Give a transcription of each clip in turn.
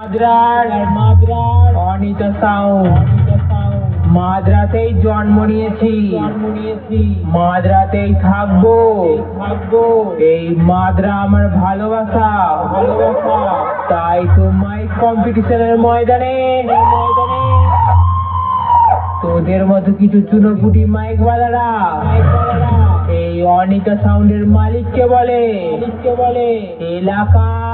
মাদ্রার মাদ্রার Anita sound মাদ্রাতেই জন্ম নিয়েছি। মাদ্রাতেই থাকব। থাকব। এই মাদ্রা আমার ভালোবাসা। ভালোবাসা। তাই তো মাইক কম্পিটিশনের ময়দানে। ময়দানে তোদের মতো কিছু চুনোপুটি মাইক বালারা এই অনিতা সাউন্ডের মালিককে বলে। মালিককে বলে। এলাকার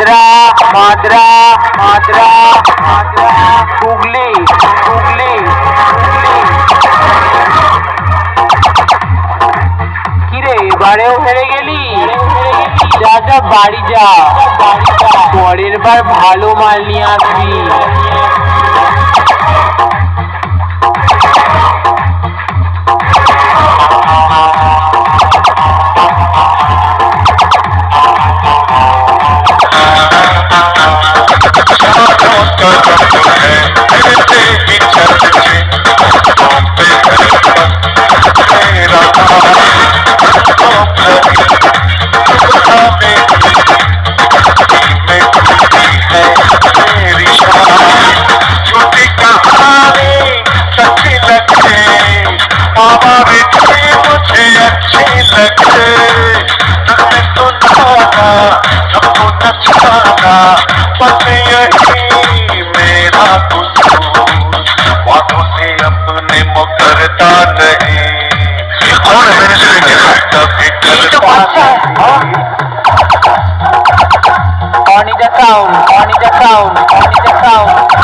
মাদ্রা মাদ্রা মাদ্রা মাদ্রা হুগলি হুগলি কিরে এবারেও হেরে গেলি যা যা বাড়ি যা পরের বার ভালো মাল নিয়ে আসবি Corny the sound, corny the sound, corny the sound.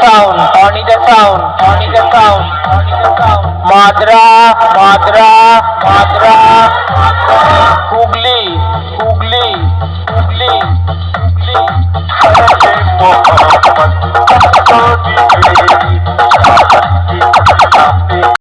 Anita sound Anita sound Anita sound Anita sound Madra মাদ্রা মাদ্রা হুগলি